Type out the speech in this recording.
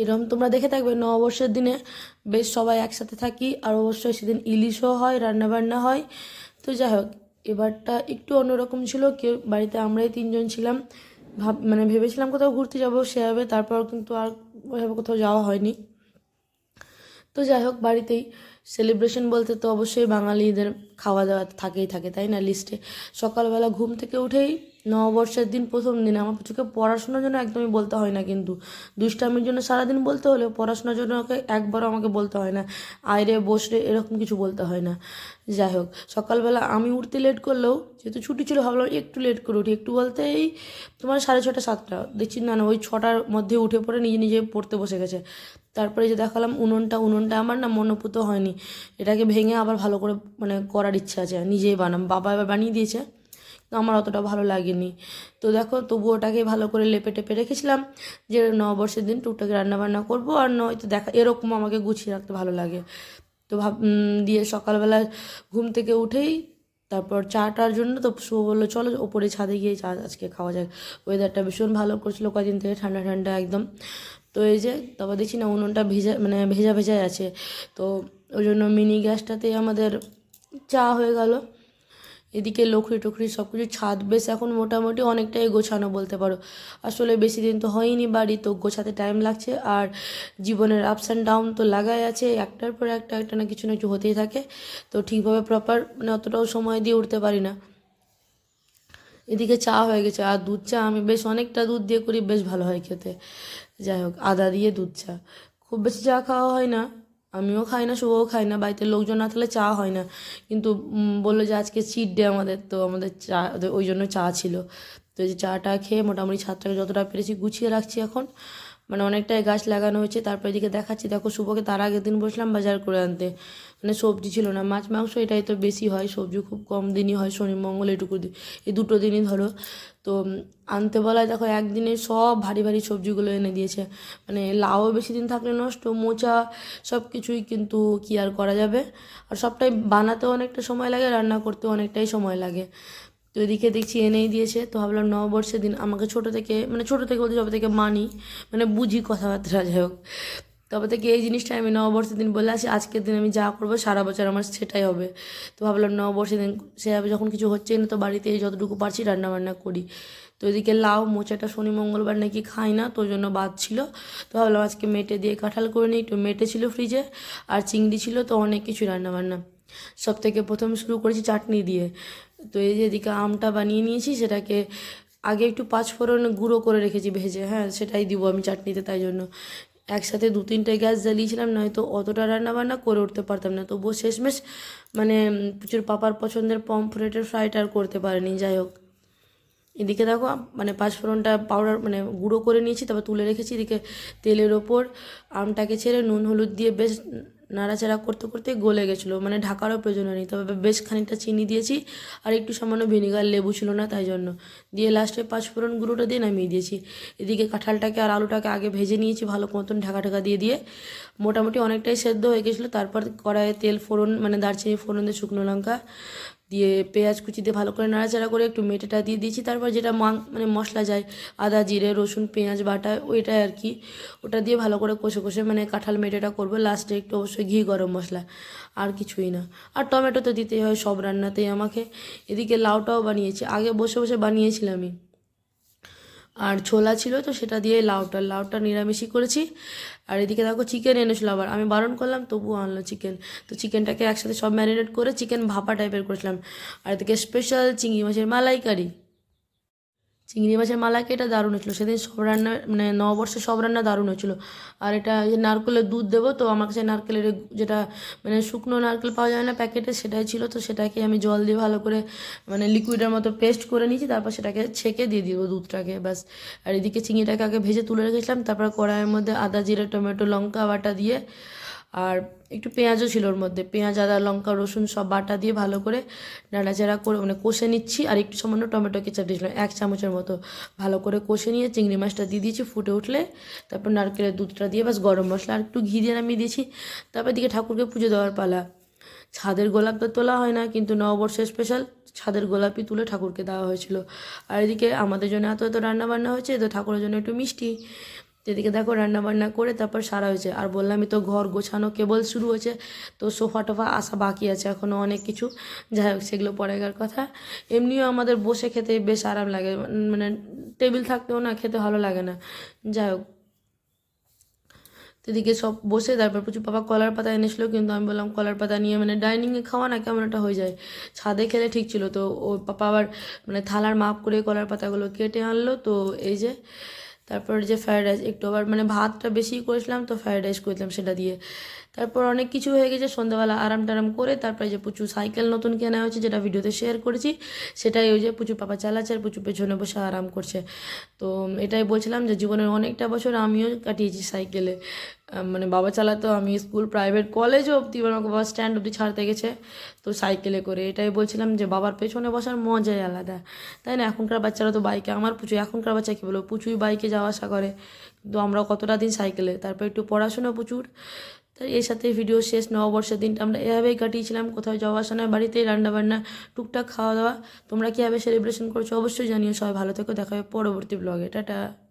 এরম তোমরা দেখে থাকবে নববর্ষের দিনে বেশ সবাই একসাথে থাকি, আর অবশ্যই সেদিন ইলিশও হয়, রান্নাবান্না হয়। তো যাই হোক, এবারটা একটু অন্যরকম ছিল, কেউ বাড়িতে আমরাই তিনজন ছিলাম। ভাব মানে ভেবেছিলাম কোথাও ঘুরতে যাব সেভাবে তারপর কিন্তু আর ওইভাবে কোথাও যাওয়া হয়নি। তো যাই হোক, বাড়িতেই সেলিব্রেশন বলতে তো অবশ্যই বাঙালিদের খাওয়া দাওয়া থাকেই থাকে, তাই না? লিস্টে সকালবেলা ঘুম থেকে উঠেই নববর্ষের দিন প্রথম দিন, আমার চোখে পড়াশোনার জন্য একদমই বলতে হয় না কিন্তু। দুষ্টামির জন্য সারাদিন বলতে হলেও পড়াশোনার জন্য ওকে একবারও আমাকে বলতে হয় না। আয়রে, বসরে এরকম কিছু বলতে হয় না। যাই হোক, সকালবেলা আমি উঠতে লেট করলেও, যেহেতু ছুটি ছিল, ভাবলাম একটু লেট করে উঠি। একটু বলতে এই তোমার সাড়ে ছটা, সাতটা, দেখছি না না, ওই ছটার মধ্যে উঠে পড়ে নিজে নিজে পড়তে বসে গেছে। তারপরে যে দেখালাম উনুনটা উনুনটা আমার না মনোপুত হয়নি। এটাকে ভেঙে আবার ভালো করে মানে করার ইচ্ছা আছে, নিজেই বানাম। বাবা এবার বানিয়ে দিয়েছে তো আমার অতটা ভালো লাগেনি। তো দেখো তবু ওটাকে ভালো করে লেপে টেপে রেখেছিলাম যে নববর্ষের দিন টুকটাক রান্নাবান্না করব আর নয়তো দেখা, এরকম আমাকে গুছিয়ে রাখতে ভালো লাগে। তো ভাব দিয়ে সকালবেলা ঘুম থেকে উঠেই তারপর চাটার জন্য তো শুভ বলল, চলো ওপরে ছাদে গিয়ে চা আজকে খাওয়া যায় ওয়েদারটা ভীষণ ভালো করছিল কদিন থেকে, ঠান্ডা ঠান্ডা একদম। তো এই যে, তারপর দেখছি না উনুনটা ভেজা মানে ভেজা ভেজাই আছে। তো ওই জন্য মিনি গ্যাসটাতেই আমাদের চা হয়ে গেল। এদিকে লকড়ি টকরি সব কিছু ছাদ, বেশ এখন মোটামুটি অনেকটাই গোছানো বলতে পারো। আসলে বেশি দিন তো হয়নি বাড়ি, তো গোছাতে টাইম লাগছে আর জীবনের আপস অ্যান্ড ডাউন তো লাগাই আছে, একটার পর একটা একটা না কিছু না কিছু হতেই থাকে। তো ঠিকভাবে প্রপার মানে অতটাও সময় দিয়ে উঠতে পারি না। এদিকে চা হয়ে গেছে, আর দুধ চা আমি বেশ অনেকটা দুধ দিয়ে করি, বেশ ভালো হয় খেতে। যাই হোক, আদা দিয়ে দুধ চা। খুব বেশি চা খাওয়া হয় না। আমিও খাই না শুভও খাই না, বাড়িতে লোকজন না থাকলে চা হয় না। কিন্তু বলল যে আজকে চিট ডে আমাদের, তো আমাদের চা ওই জন্য চা ছিল। তো যে চাটা খেয়ে মোটামুটি ছাদটাকে যতটা পেরেছি গুছিয়ে রাখছি এখন। মানে অনেকটাই গাছ লাগানো হয়েছে, তারপর এদিকে দেখাচ্ছি, দেখো শুভকে তার আগের দিন বসলাম বাজার করে আনতে। মানে সবজি ছিল না, মাছ, মাংস এটাই তো বেশি হয়, সবজি খুব কম দিনই হয়, শনি, মঙ্গল এটুকু দিন এই দুটো দিনই ধরো। তো, আনতে বলায় দেখো একদিনে সব ভারী ভারী সবজিগুলো এনে দিয়েছে। মানে লাউ বেশি দিন থাকলে নষ্ট, মোচা সব কিছুই কিন্তু কি আর করা যাবে? আর সবটাই বানাতেও অনেকটা সময় লাগে, রান্না করতেও অনেকটাই সময় লাগে। তো এদিকে দেখছি এনেই দিয়েছে, তো ভাবলাম নববর্ষের দিন আমাকে ছোট থেকে মানে ছোট থেকে বলতে যবে থেকে মানি মানে বুঝি কথাবার্তা, যাই হোক। তবে থেকে এই জিনিসটা আমি নববর্ষের দিন বলে আসি, আজকের দিন আমি যা করব সারা বছর আমার সেটাই হবে। তো ভাবলাম নববর্ষের দিন সেভাবে যখন কিছু হচ্ছে না, তো বাড়িতে যতটুকু পারছি রান্নাবান্না করি। তো এদিকে লাউ মোচাটা শনি মঙ্গলবার নাকি খাই না, তো ওই জন্য বাদ ছিল। তো ভাবলাম আজকে মেটে দিয়ে কাঁঠাল করে নিই, একটু মেটে ছিল ফ্রিজে, আর চিংড়ি ছিল, তো অনেক কিছু রান্না বান্না সব থেকে প্রথম শুরু করেছি চাটনি দিয়ে। তো এই যে এদিকে আমটা বানিয়ে নিয়েছি, সেটাকে আগে একটু পাঁচ ফোড়ন গুঁড়ো করে রেখেছি ভেজে হ্যাঁ সেটাই দিব আমি চাটনিতে তাই জন্য। একসাথে দু তিনটে গ্যাস জ্বালিয়েছিলাম, নয়তো অতটা রান্না বান্না করে উঠতে পারতাম না, তবুও শেষমেশ মানে প্রচুর পাপার পছন্দের পমফ্রেটের ফ্রাইটা আর করতে পারেনি, যাই হোক। এদিকে দেখো মানে পাঁচফোড়নটা পাউডার মানে গুঁড়ো করে নিয়েছি, তারপর তুলে রেখেছি এদিকে তেলের ওপর। আমটাকে ছেড়ে নুন, হলুদ দিয়ে বেশ নাড়াচাড়া করতে করতে গলে গেছিল। মানে ঢাকারও প্রয়োজন হয়নি। তবে বেশ খানিকটা চিনি দিয়েছি আর একটু সামান্য ভিনিগার লেবু ছিল না তাই জন্য। দিয়ে লাস্টে পাঁচফোড়ন গুঁড়োটা দিয়ে নামিয়ে দিয়েছি। এদিকে কাঁঠালটাকে আর আলুটাকে আগে ভেজে নিয়েছি ভালো মতন ঢাকা ঢাকা দিয়ে দিয়ে। মোটামুটি অনেকটাই সেদ্ধ হয়ে গেছিল। তারপর কড়াইয়ে তেল ফোড়ন মানে দারচিনি ফোড়ন, দিয়ে শুকনো লঙ্কা দিয়ে পেঁয়াজ কুচি দিয়ে ভালো করে নাড়াচাড়া করে একটু মেটেটা দিয়ে দিয়েছি। তারপর যেটা মাং মানে মশলা যায়, আদা, জিরে, রসুন, পেঁয়াজ, বাটা ওইটাই আর কি, ওটা দিয়ে ভালো করে কষে কষে মানে কাঁঠাল মেটেটা করব। লাস্টে একটু অবশ্যই ঘি গরম মশলা, আর কিছুই না। আর টমেটো তো দিতেই হয় সব রান্নাতেই আমাকে। এদিকে লাউটাও বানিয়েছি, আগে বসে বসে বানিয়েছিলামই। আর ছোলা ছিল তো সেটা দিয়ে লাউটা লাউটা নিরামিষই করেছি। আর এদিকে দেখো চিকেন এনেছিল আবার। আমি বারণ করলাম তবু আনলো চিকেন তো চিকেনটাকে একসাথে সব ম্যারিনেট করে চিকেন ভাপা টাইপের করেছিলাম। আর এদিকে স্পেশাল চিংড়ি মাছের মালাইকারি। চিংড়ি মাছের মালাইকে এটা দারুণ হয়েছিল। সেদিন সব রান্না মানে নববর্ষে সব রান্না দারুণ হয়েছিল। আর এটা যে নারকেলের দুধ দেবো, তো আমার কাছে নারকেলের যেটা মানে শুকনো নারকেল পাওয়া যায় না প্যাকেটে, সেটাই ছিল। তো সেটাকে আমি জল দিয়ে ভালো করে মানে লিকুইডের মতো পেস্ট করে নিয়েছি, তারপর সেটাকে ছেঁকে দিয়ে দিব দুধটাকে, ব্যাস। আর এদিকে চিংড়িটাকে আগে ভেজে তুলে রেখেছিলাম, তারপর কড়াইয়ের মধ্যে আদা, জিরে, টমেটো, লঙ্কা, বাটা দিয়ে আর একটু পেঁয়াজও ছিল ওর মধ্যে। পেঁয়াজ, আদা, লঙ্কা, রসুন সব বাটা দিয়ে ভালো করে নাড়াচাড়া করে মানে কষে নিচ্ছি আর একটু সামান্য টমেটো কেচাপ দিয়েছিলাম, এক চামচের মতো ভালো করে কষে নিয়ে চিংড়ি মাছটা দিয়ে দিয়েছি ফুটে উঠলে। তারপর নারকেলের দুধটা দিয়ে বাস গরম মশলা আর একটু ঘি দিয়ে নামিয়ে দিয়েছি। তারপর দিকে ঠাকুরকে পুজো দেওয়ার পালা। ছাদের গোলাপ তো তোলা হয় না, কিন্তু নববর্ষের স্পেশাল ছাদের গোলাপই তুলে ঠাকুরকে দেওয়া হয়েছিল। আর এদিকে আমাদের জন্য এত এত রান্না বান্না হয়েছে, তো ঠাকুরের জন্য একটু মিষ্টি। এদিকে দেখো রান্না বান্না করে তারপর সারা হয়েছে। আর বললামই তো ঘর গোছানো, কেবল শুরু হয়েছে। তো সোফা টোফা আসা বাকি আছে এখনও অনেক কিছু। যাই হোক, সেগুলো পরেকার কথা। এমনিও আমাদের বসে খেতে বেশ আরাম লাগে। মানে টেবিল থাকতেও না, খেতে ভালো লাগে না। যাই হোক। তো এদিকে সব বসে, তারপর প্রচুর পাপা কলার পাতা এনেছিল, কিন্তু আমি বললাম কলার পাতা নিয়ে মানে ডাইনিংয়ে খাওয়া না, কেমন একটা হয়ে যায়। ছাদে খেলে ঠিক ছিল। তো ও পাপা আবার মানে থালার মাপ করে কলার পাতাগুলো কেটে আনলো। তো এই যে তারপর যে ফ্রায়েড রাইস একটু আবার মানে ভাতটা বেশি করেছিলাম তো ফ্রায়েড রাইস করেছিলাম সেটা দিয়ে। তারপর অনেক কিছু হয়ে গেছে, সন্ধ্যাবেলা আরাম টারাম করে তারপরে যে প্রচুর সাইকেল নতুন কেনা হয়েছে, যেটা ভিডিওতে শেয়ার করেছি, সেটাই ওই যে প্রচুর পাপা চালাচ্ছে আর প্রচুর পেছনে বসে আরাম করছে। তো এটাই বলছিলাম যে জীবনের অনেকটা বছর আমিও কাটিয়েছি সাইকেলে। মানে বাবা চালাতো, আমি স্কুল প্রাইভেট কলেজও অবধি আমাকে বাবা স্ট্যান্ড অবধি ছাড়তে গেছে, তো সাইকেলে করে। এটাই বলছিলাম যে বাবার পেছনে বসার মজাই আলাদা। তাই না? এখনকার বাচ্চারা তো বাইকে আমার পুচু এখনকার বাচ্চা কী বলব? পুচুই বাইকে যাওয়া আসা করে। কিন্তু আমরা কতটা দিন সাইকেলে, তারপর একটু পড়াশোনা প্রচুর তাই এর সাথে ভিডিও শেষ, নববর্ষের দিনটা আমরা এভাবেই কাটিয়েছিলাম। কোথাও যাওয়া আসা নয় বাড়িতেই রান্নাবান্না, টুকটাক খাওয়া দাওয়া। তোমরা কীভাবে সেলিব্রেশন করছ অবশ্যই জানিও। সবাই ভালো থেকো, দেখা হবে পরবর্তী ব্লগে টাটা।